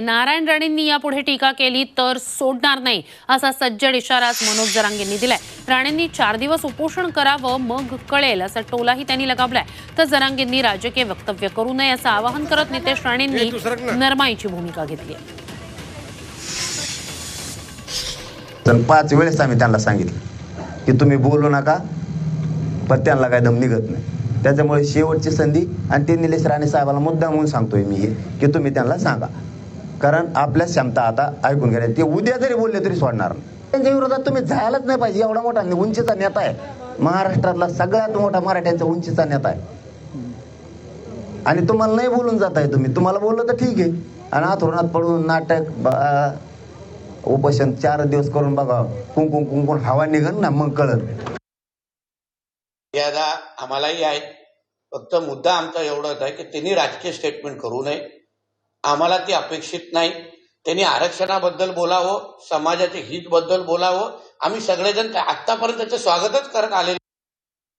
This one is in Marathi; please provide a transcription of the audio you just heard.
नारायण राणेंनी यापुढे टीका केली तर सोडणार नाही असा सज्जड इशाराच मनोज जरांगेंनी दिलाय. राणेंनी चार दिवस उपोषण करावं मग कळेल असा टोलाही त्यांनी लगावलाय. तर जरांगेंनी राजकीय वक्तव्य करू नये असं आवाहन करत नितेश राणेंनी नरमाईची भूमिका घेतली आहे. तर पाच वेळेस आम्ही त्यांना सांगितलं की तुम्ही बोलू नका पण त्यांना काय दम निघत नाही. त्याच्यामुळे शेवटची संधी आणि ते निलेश राणे साहेबाला मुद्दा म्हणून सांगतोय मी हे की तुम्ही त्यांना सांगा. कारण आपल्या क्षमता आता ऐकून घ्या. ते उद्या जरी बोलले तरी सोडणार. त्यांच्या विरोधात तुम्ही जायलाच नाही पाहिजे. एवढा मोठा उंचीचा नेता आहे. महाराष्ट्रातला सगळ्यात मोठा मराठ्यांचा उंचीचा नेता आहे. आणि तुम्हाला नाही बोलून जात आहे तुम्ही. तुम्हाला बोललं तर ठीक आहे. आणि आथरुणात पडून नाटक उपोषण चार दिवस करून बघा. कुंकुम कुंकुम हवा निघन ना मग कळत आम्हालाही आहे. फक्त मुद्दा आमचा एवढाच आहे की त्यांनी राजकीय स्टेटमेंट करू नये. आम्हाला ती अपेक्षित नाही. त्यांनी आरक्षणाबद्दल बोलावं समाजाच्या हितबद्दल बोलावं. आम्ही सगळेजण आतापर्यंत त्याचं स्वागतच करत आलेलो